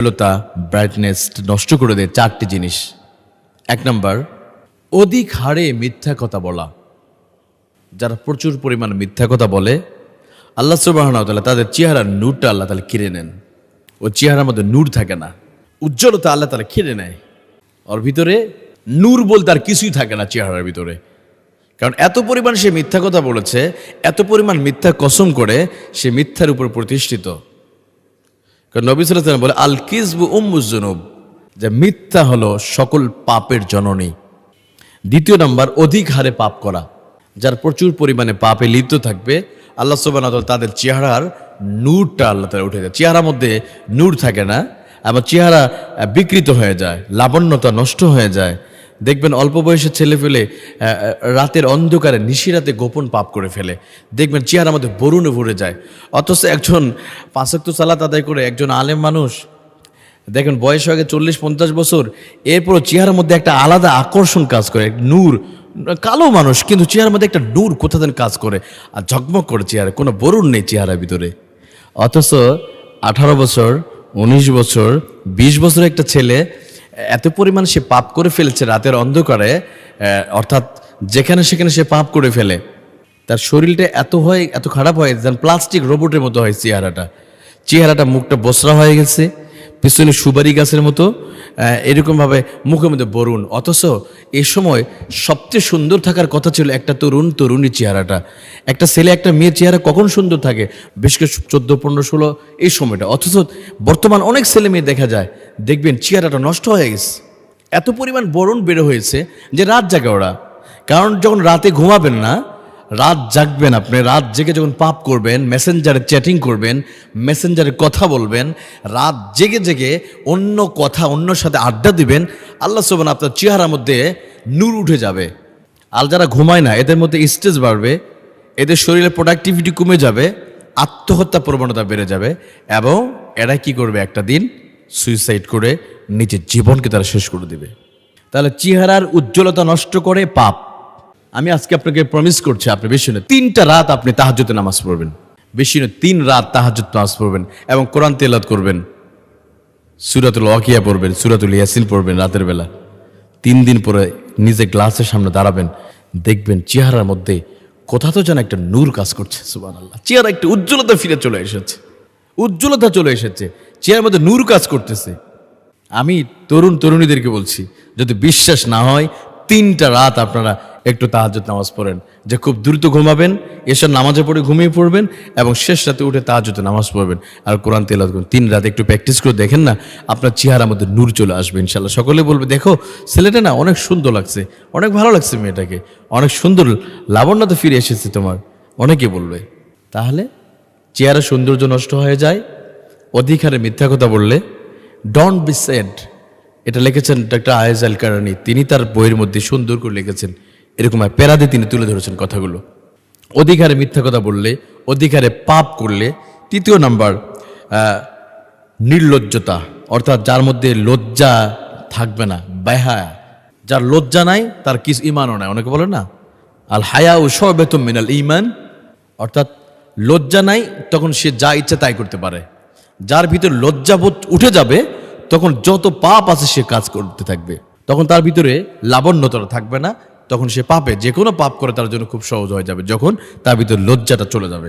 উজ্জ্বলতা ব্রাইটনেস নষ্ট করে দেয় চারটি জিনিস। এক নম্বর, অধিক হারে মিথ্যা কথা বলা। যারা প্রচুর পরিমাণ মিথ্যা কথা বলে, আল্লাহ সুবাহতাল্লাহ তাদের চেহারার নূরটা আল্লাহ তালা কিনে নেন। ও চেহারার মধ্যে নূর থাকে না, উজ্জ্বলতা আল্লাহ তালা কিনে নেয়। ওর ভিতরে নূর বলতে আর কিছুই থাকে না চেহারার ভিতরে। কারণ এত পরিমাণ সে মিথ্যা কথা বলেছে, এত পরিমাণ মিথ্যা কসম করে সে মিথ্যার উপর প্রতিষ্ঠিত। কারণ নবী বলে আল কিসবু উম্মুজনুব যে মিথ্যা হলো সকল পাপের জননী। দ্বিতীয় নাম্বার, অধিক হারে পাপ করা। যার প্রচুর পরিমাণে পাপে লিপ্ত থাকবে, আল্লাহ সুবান তাদের চেহারার নূরটা আল্লাহ তালা উঠে যায় চেহারার মধ্যে নূর থাকে না, এবং চেহারা বিকৃত হয়ে যায়, লাবণ্যতা নষ্ট হয়ে যায় দেখবেন অল্প বয়সের ছেলে ফেলে রাতের অন্ধকারে নিশিরাতে গোপন পাপ করে ফেলে। দেখবেন চেহারার আমাদের বরুণে ভরে যায়। অথচ একজন পাঁচক্ত সালাত আদায় করে, একজন আলেম মানুষ, দেখেন বয়স হয়ে চল্লিশ পঞ্চাশ বছর এরপর চেহারার মধ্যে একটা আলাদা আকর্ষণ কাজ করে নূর, কালো মানুষ, কিন্তু চেহারার মধ্যে একটা নূর কোথা দিন কাজ করে, আর ঝকমক করে চেহারা, কোনো বরুণ নেই চেহারার ভিতরে। অথচ আঠারো বছর, উনিশ বছর, বিশ বছর একটা ছেলে এত পরিমাণ সে পাপ করে ফেলেছে রাতের অন্ধকারে অর্থাৎ যেখানে সেখানে সে পাপ করে ফেলে। তার শরীরটা এত হয়, এত খারাপ হয়, যেন প্লাস্টিক রোবটের মতো হয় চেহারাটা। চেহারাটা মুখটা বসরা হয়ে গেছে। পিছনে সুবারি গাছের মতো এরকমভাবে মুখের মধ্যে বরুণ। অথচ এ সময় সবচেয়ে সুন্দর থাকার কথা ছিল একটা তরুণ, তরুণী চেহারাটা। একটা ছেলে, একটা মেয়ের চেহারা কখন সুন্দর থাকে? বেশ করে চোদ্দ, পনেরো, ষোলো, এই সময়টা। অথচ বর্তমান অনেক ছেলে মেয়ে দেখা যায়, দেখবেন চেহারাটা নষ্ট হয়ে গেছে। এত পরিমাণ বরুণ বেড়ে হয়েছে যে রাত জাগে ওরা। কারণ যখন রাতে ঘুমাবেন না রাত জাগবেন আপনি, রাত জেগে যখন পাপ করবেন মেসেঞ্জারে চ্যাটিং করবেন মেসেঞ্জারে কথা বলবেন, রাত জেগে জেগে অন্য কথা, অন্যর সাথে আড্ডা দিবেন, আল্লাহ সোবান আপনার চেহারার মধ্যে নূর উঠে যাবে। আর যারা ঘুমায় না, এদের মধ্যে স্ট্রেস বাড়বে, এদের শরীরে প্রোডাক্টিভিটি কমে যাবে, আত্মহত্যা প্রবণতা বেড়ে যাবে, এবং এরা কি করবে একটা দিন? সুইসাইড করে নিজের জীবনকে তারা শেষ করে দিবে। তাহলে চেহারার উজ্জ্বলতা নষ্ট করে পাপ। আমি আজকে আপনাকে প্রমিস করছি, আপনি বেশি না তিনটা রাত আপনি তাহাজ্জুদে নামাজ পড়বেন। বেশি না তিন রাত তাহাজ্জুদ নামাজ পড়বেন এবং কোরআন তেলাত করবেন। সুরাতুল ওয়াকিয়া পড়বেন, সুরাতুল ইয়াসিন পড়বেন রাতের বেলা। তিন দিন পরে নিজে গ্লাসের সামনে দাঁড়াবেন, দেখবেন চেহারার মধ্যে কোথা তো যেন একটা নূর কাজ করছে সুবান আল্লাহ চেহারা একটা উজ্জ্বলতা ফিরে চলে এসেছে, উজ্জ্বলতা চলে এসেছে, চেহারার মধ্যে নূর কাজ করতেছে। আমি তরুণ তরুণীদেরকে বলছি, যদি বিশ্বাস না হয়, তিনটা রাত আপনারা একটু তাহাজুদ নামাজ পড়েন। যে খুব দ্রুত ঘুমাবেন এসব নামাজে পড়ে ঘুমিয়ে পড়বেন এবং শেষ রাতে উঠে তাহাজুদে নামাজ পড়বেন। আর কোরআন তেলাত করুন। তিন রাতে একটু প্র্যাকটিস করে দেখেন না, আপনার চেহারার মধ্যে নূর চলে আসবে ইনশাল্লাহ সকলে বলবে, দেখো, ছেলেটা না অনেক সুন্দর লাগছে, অনেক ভালো লাগছে মেয়েটাকে, অনেক সুন্দর লাবণ্যতা ফিরে এসেছে তোমার। অনেকে বলবে, তাহলে চেহারা সৌন্দর্য নষ্ট হয়ে যায়? অধিকারে মিথ্যা কথা বললে ডন বি সেড এটা লিখেছেন ডক্টর আয়েজ আল কারানি তিনি তার বইয়ের মধ্যে সুন্দর করে লিখেছেন এরকম এক প্যারাদে তিনি তুলে ধরেছেন কথাগুলো। অধিকারে মিথ্যা কথা বললে, অধিকারে পাপ করলে, তৃতীয় নাম্বার নির্লজ্জতা, অর্থাৎ যার মধ্যে লজ্জা থাকবে না, বেহায়া। যার লজ্জা নাই, তার কিছু ইমানও নাই, অনেকে বলে না? আল হায়া ও সবেতম মিনাল ইমান অর্থাৎ লজ্জা নাই, তখন সে যা ইচ্ছা তাই করতে পারে। যার ভিতর লজ্জাবোধ উঠে যাবে, তখন যত পাপ আছে সে কাজ করতে থাকবে। তখন তার ভিতরে লাবণ্যতা থাকবে না তখন সে পাপে, যে কোনো পাপ করে তার জন্য খুব সহজ হয়ে যাবে, যখন তার ভিতর লজ্জাটা চলে যাবে।